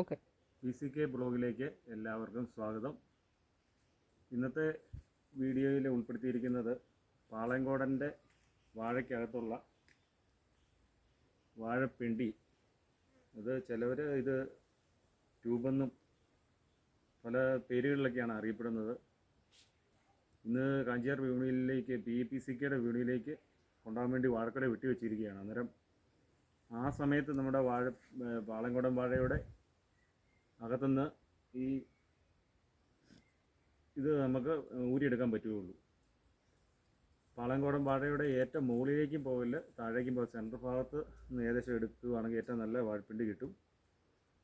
Okay. P C K ബ്ലോഗിലേക്ക് എല്ലാവർക്കും സ്വാഗതം. ഇന്നത്തെ വീഡിയോയിൽ ഉൾപ്പെടുത്തിയിരിക്കുന്നത് പാളയങ്കോടന്റെ വാഴയ്ക്കകത്തുള്ള വാഴപ്പിണ്ടി. അത് ചിലവർ ഇത് ട്യൂബെന്നും പല പേരുകളിലൊക്കെയാണ് അറിയപ്പെടുന്നത്. ഇന്ന് കാഞ്ചിയാർ വിപണിയിലേക്ക് പി പി സി കെയുടെ വിപണിയിലേക്ക് കൊണ്ടുപോകാൻ വേണ്ടി വാഴക്കട വെട്ടി വെച്ചിരിക്കുകയാണ് അന്നേരം ആ സമയത്ത് നമ്മുടെ വാഴ പാളങ്കോടൻ വാഴയുടെ അകത്തുനിന്ന് ഈ ഇത് നമുക്ക് ഊരിയെടുക്കാൻ പറ്റുകയുള്ളൂ. പാളയങ്കോടൻ വാഴയുടെ ഏറ്റവും മുകളിലേക്കും പോകില്ല താഴേക്കും പോകില്ല സെന്റർ ഭാഗത്ത് നിന്ന് ഏകദേശം എടുക്കുകയാണെങ്കിൽ ഏറ്റവും നല്ല വാഴപ്പിണ്ടി കിട്ടും.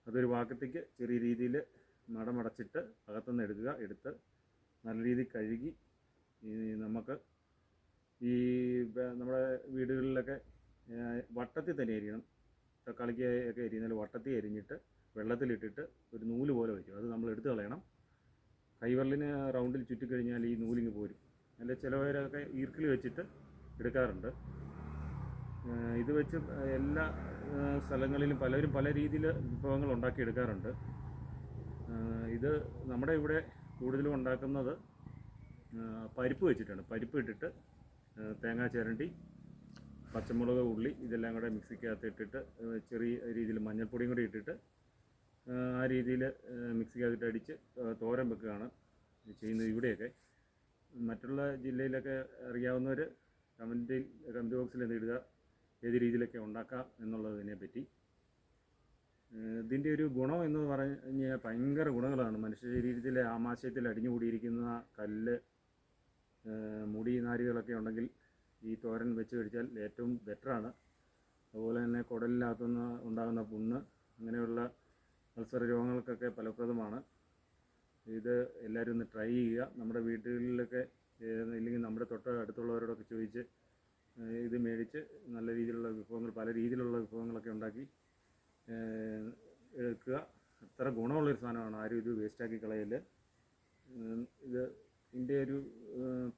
അതൊരു വാക്കത്തേക്ക് ചെറിയ രീതിയിൽ മടമടച്ചിട്ട് അകത്തുനിന്ന് എടുക്കുക എടുത്ത് നല്ല രീതിയിൽ കഴുകി നമുക്ക് ഈ നമ്മുടെ വീടുകളിലൊക്കെ വട്ടത്തിൽ തന്നെ എരിയണം. തക്കാളിക്ക് ഒക്കെ എരിയുന്നതിൽ വട്ടത്തിൽ അരിഞ്ഞിട്ട് വെള്ളത്തിലിട്ടിട്ട് ഒരു നൂൽ പോലെ വയ്ക്കും. അത് നമ്മൾ എടുത്തു കളയണം. കൈവെള്ളിന് റൗണ്ടിൽ ചുറ്റിക്കഴിഞ്ഞാൽ ഈ നൂലിങ്ങ് പോരും. അല്ലെ ചിലവരൊക്കെ ഈർക്കിൽ വെച്ചിട്ട് എടുക്കാറുണ്ട്. ഇത് വെച്ച് എല്ലാ സ്ഥലങ്ങളിലും പലരും പല രീതിയിൽ വിഭവങ്ങൾ ഉണ്ടാക്കി എടുക്കാറുണ്ട്. ഇത് നമ്മുടെ ഇവിടെ കൂടുതലും ഉണ്ടാക്കുന്നത് പരിപ്പ് വെച്ചിട്ടാണ്. പരിപ്പ് ഇട്ടിട്ട് തേങ്ങാ ചിരണ്ടി പച്ചമുളക് ഉള്ളി ഇതെല്ലാം കൂടെ മിക്സിക്കകത്ത് ഇട്ടിട്ട് ചെറിയ രീതിയിൽ മഞ്ഞൾപ്പൊടിയും കൂടി ഇട്ടിട്ട് ആ രീതിയിൽ മിക്സിക്കകത്തിട്ട് അടിച്ച് തോരൻ വെക്കുകയാണ് ചെയ്യുന്നത് ഇവിടെയൊക്കെ. മറ്റുള്ള ജില്ലയിലൊക്കെ അറിയാവുന്നവർ കമന്റിൽ കമന്റ് ബോക്സിൽ എന്ത് ഇടുക ഏത് രീതിയിലൊക്കെ ഉണ്ടാക്കാം എന്നുള്ളതിനെ പറ്റി. ഇതിന്റെ ഒരു ഗുണം എന്ന് പറഞ്ഞു ഭയങ്കര ഗുണങ്ങളാണ്. മനുഷ്യ ശരീരത്തിലെ ആമാശയത്തിൽ അടിഞ്ഞുകൂടിയിരിക്കുന്ന കല്ല് മുടി നാരുകളൊക്കെ ഉണ്ടെങ്കിൽ ഈ തോരൻ വെച്ച് കഴിച്ചാൽ ഏറ്റവും ബെറ്ററാണ് അതുപോലെ തന്നെ കുടലിനകത്തുനിന്ന് ഉണ്ടാകുന്ന പുണ്ണ് അങ്ങനെയുള്ള അൾസർ രോഗങ്ങൾക്കൊക്കെ ഫലപ്രദമാണ്. ഇത് എല്ലാവരും ഒന്ന് ട്രൈ ചെയ്യുക. നമ്മുടെ വീടുകളിലൊക്കെ ഇല്ലെങ്കിൽ നമ്മുടെ തൊട്ട് അടുത്തുള്ളവരോടൊക്കെ ചോദിച്ച് ഇത് മേടിച്ച് നല്ല രീതിയിലുള്ള വിഭവങ്ങൾ പല രീതിയിലുള്ള വിഭവങ്ങളൊക്കെ ഉണ്ടാക്കി എടുക്കുക. അത്ര ഗുണമുള്ളൊരു സാധനമാണ്. ആരും ഇത് വേസ്റ്റാക്കി കളയൽ ഇത് ഇതിന്റെ ഒരു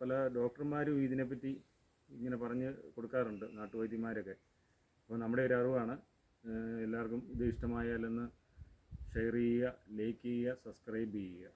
പല ഡോക്ടർമാരും ഇതിനെപ്പറ്റി ഇങ്ങനെ പറഞ്ഞ് കൊടുക്കാറുണ്ട് നാട്ടുവൈദ്യന്മാരൊക്കെ. അപ്പോൾ നമ്മുടെ ഒരു അറിവാണ്. എല്ലാവർക്കും ഇത് ഇഷ്ടമായാലൊന്ന് ഷെയർ ചെയ്യുക ലൈക്ക് ചെയ്യുക സബ്സ്ക്രൈബ് ചെയ്യുക.